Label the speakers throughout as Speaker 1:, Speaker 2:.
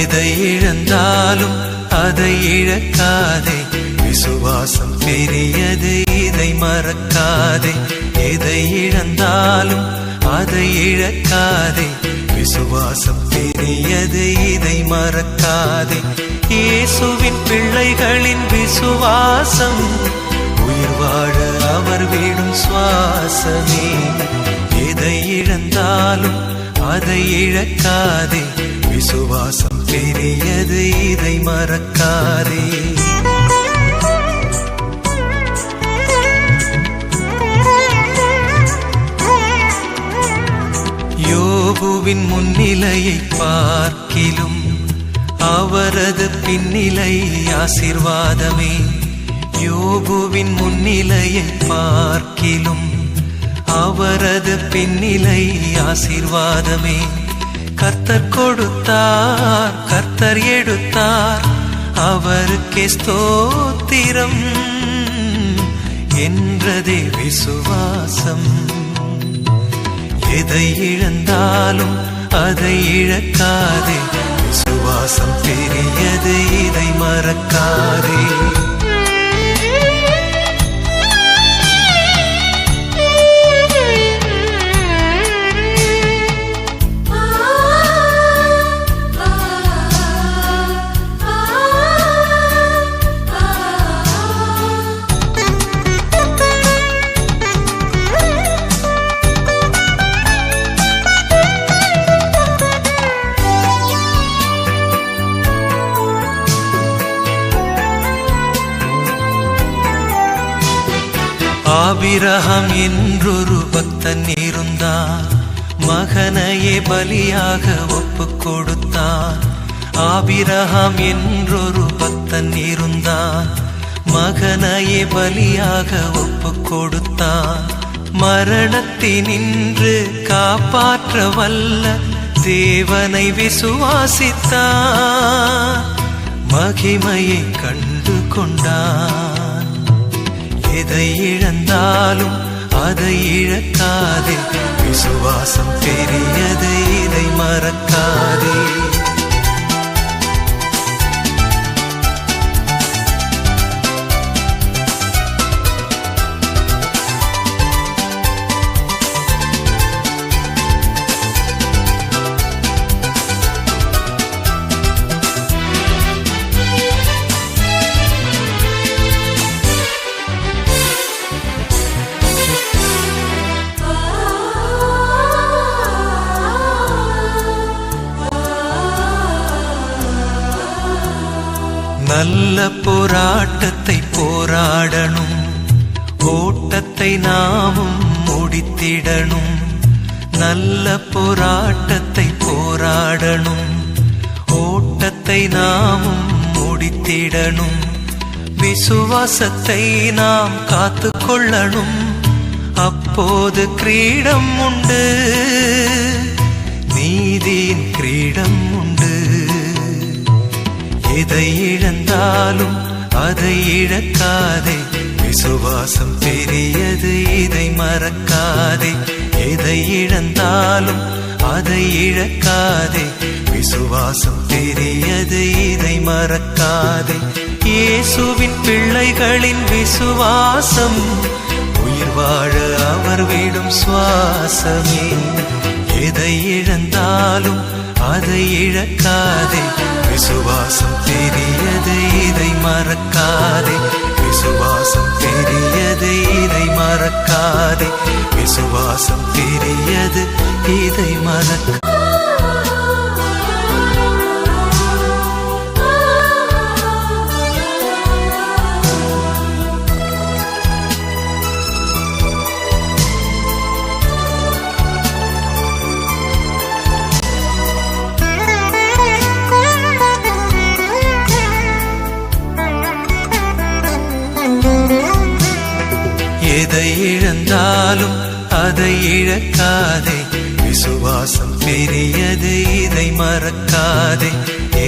Speaker 1: எதை இழந்தாலும் அதை இழக்காதே. விசுவாசம் பெரியது இதை மறக்காதே. எதை இழந்தாலும் அதை இழக்காதே. விசுவாசம் பெரியது இதை மறக்காதே. இயேசுவின் பிள்ளைகளின் விசுவாசம். உயிர் வாழ அவர் விடும் சுவாசமே. எதை இழந்தாலும் அதை இழக்காதே. விசுவாசம் பெரியது இதை மறக்காதே. யோபுவின் முன்னிலையை பார்க்கிலும் அவரது பின்னிலை ஆசிர்வாதமே. யோபுவின் முன்னிலையை பார்க்கிலும் அவரது பின்னிலை ஆசிர்வாதமே. கர்த்தர் கொடுத்தார் கர்த்தர் எடுத்தார். அவருக்கே ஸ்தோத்திரம். என்றதே விசுவாசம். எதை இழந்தாலும் அதை இழக்காதே. விசுவாசம் பெரியது இதை மறக்காதே. ஆபிரகாம் என்றொரு பக்தன் இருந்தான் மகனையே பலியாக ஒப்பு கொடுத்தான் ஆபிரகம் என்றொரு பக்தன் இருந்தான் மகனையே பலியாக ஒப்பு கொடுத்தான் மரணத்தினின்று காப்பாற்ற வல்ல தேவனை விசுவாசித்தான் மகிமையை கண்டு கொண்டான் எதை இழந்தாலும் அதை இழக்காதே. விசுவாசம் பெரியதை இதை மறக்காதே. நல்ல போராட்டத்தை போராடணும். ஓட்டத்தை நாமும் முடித்திடணும். நல்ல போராட்டத்தை போராடணும். ஓட்டத்தை நாமும் முடித்திடணும். விசுவாசத்தை நாம் காத்து கொள்ளணும் அப்போது கிரீடம் உண்டு. நீதியின் கிரீடம் உண்டு. எதை இழந்தாலும் அதை இழக்காதே. விசுவாசம் பெரியது இதை மறக்காதே. எதை இழந்தாலும் அதை இழக்காதே. விசுவாசம் பெரியது இதை மறக்காதே. இயேசுவின் பிள்ளைகளின் விசுவாசம். உயிர் வாழ அவர் விடும் சுவாசமே. எதை இழந்தாலும் அதை இழக்காதே. விசுவாசம் பெரியது இதை மறக்காதே. விசுவாசம் பெரியது இதை மறக்காதே. விசுவாசம் பெரியது இதை மறக்க எதை இழந்தாலும் அதை இழக்காதே. விசுவாசம் பெரியது இதை மறக்காதே.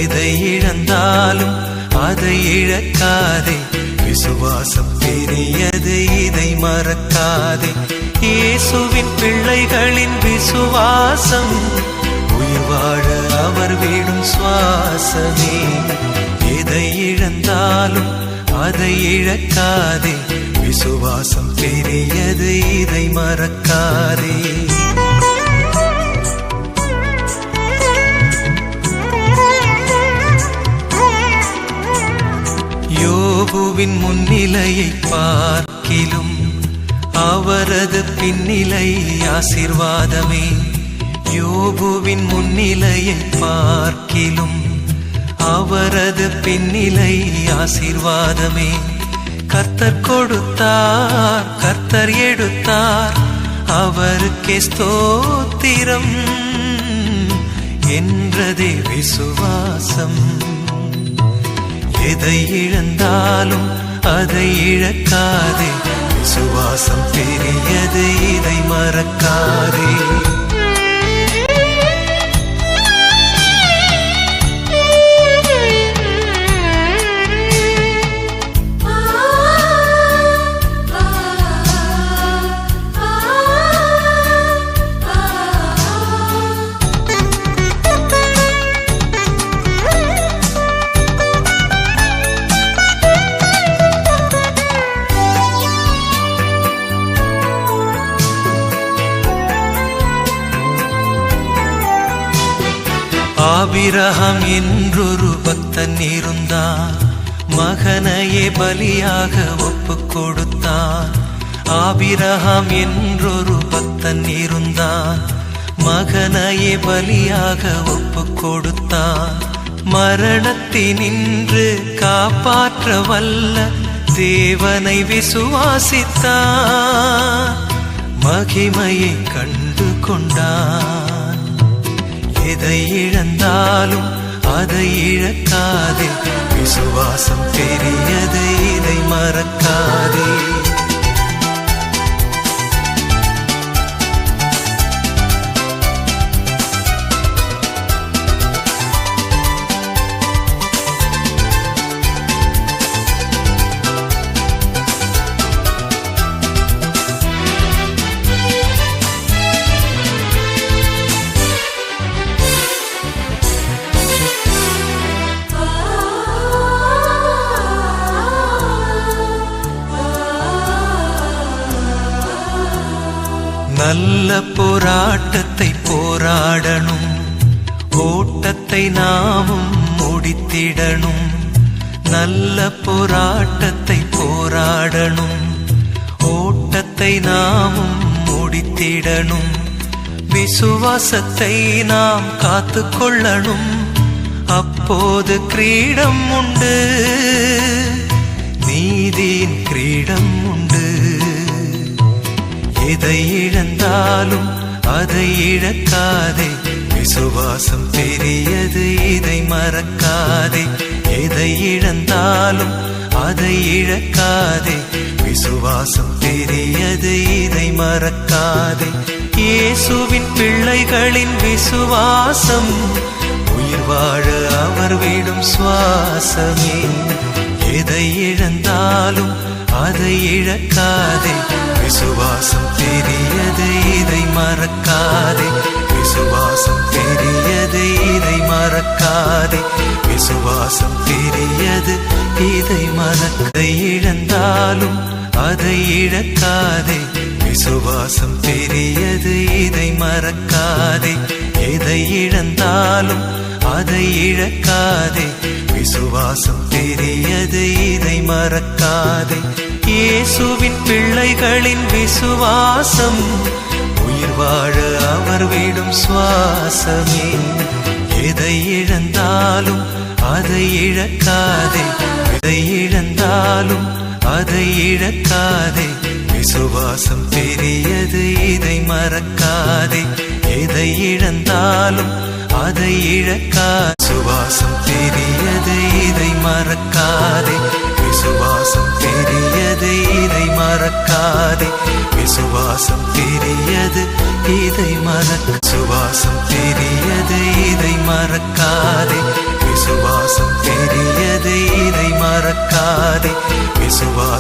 Speaker 1: எதை இழந்தாலும் அதை இழக்காதே. விசுவாசம் பெரியது இதை மறக்காதே. இயேசுவின் பிள்ளைகளின் விசுவாசம். உயிர் வாழ அவர் விடும் சுவாசமே. எதை இழந்தாலும் அதை இழக்காதே. விசுவாசம் பெரியது இதை மறக்காதே. யோபுவின் முன்னிலையை பார்க்கிலும் அவரது பின்னிலை ஆசிர்வாதமே. யோபுவின் முன்னிலையை பார்க்கிலும் அவரது பின்னிலை ஆசிர்வாதமே. கர்த்தர் கொடுத்தார் கர்த்தர் எடுத்தார். அவருக்கே ஸ்தோத்திரம். என்றதே விசுவாசம். எதை இழந்தாலும் அதை இழக்காதே. விசுவாசம் பெரியது இதை மறக்காதே. ஆபிரகம் என்றொரு பக்தன் இருந்தான் மகனையே பலியாக ஒப்பு கொடுத்தான் ஆபிரகம் என்றொரு பக்தன் இருந்தான் மகனையே பலியாக ஒப்பு கொடுத்தான் மரணத்தினின்று காப்பாற்ற வல்ல தேவனை விசுவாசித்தான் மகிமையை கண்டு கொண்டான் எதை இழந்தாலும் அதை இழக்காதே. விசுவாசம் பெரியதை இதை மறக்காதே. நல்ல போராட்டத்தை போராடணும். ஓட்டத்தை நாமும் முடித்திடணும். நல்ல போராட்டத்தை போராடணும். ஓட்டத்தை நாமும் முடித்திடணும். விசுவாசத்தை நாம் காத்து கொள்ளணும் அப்போது கிரீடம் உண்டு. நீதியின் கிரீடம் உண்டு. எதை இழந்தாலும் அதை இழக்காதே. விசுவாசம் பெரியது இதை மறக்காதே. எதை இழந்தாலும் அதை இழக்காதே. விசுவாசம் பெரியது இதை மறக்காதே. இயேசுவின் பிள்ளைகளின் விசுவாசம். உயிர் வாழ அவர் விடும் சுவாசமே. எதை இழந்தாலும் அதை இழக்காதே. விசுவாசம் பெரியது இதை மறக்காதே. விசுவாசம் பெரியது இதை மறக்காதே. விசுவாசம் பெரியது இதை மறக்கை இழந்தாலும் அதை இழக்காதே. விசுவாசம் பெரியது இதை மறக்காதே. எதை இழந்தாலும் அதை இழக்காதே. விசுவாசம் தெரியது இதை மறக்காதே. இயேசுவின் பிள்ளைகளின் விசுவாசம். உயிர் வாழ அவர் விடும் சுவாசமே. எதை இழந்தாலும் அதை இழக்காதே. எதை இழந்தாலும் அதை இழக்காதே. விசுவாசம் பெரியது இதை மறக்காதே. எதை இழந்தாலும் அதை இழக்கா சுவாசம் பெரியது மறக்காதே. விசுவாசம் பெரியது இதை மறக்காதே. விசுவாசம் பெரியது இதை மறக்க. சுவாசம் பெரியது இதை மறக்காதே. விசுவாசம் பெரியது இதை மறக்காதே. விசுவாசம்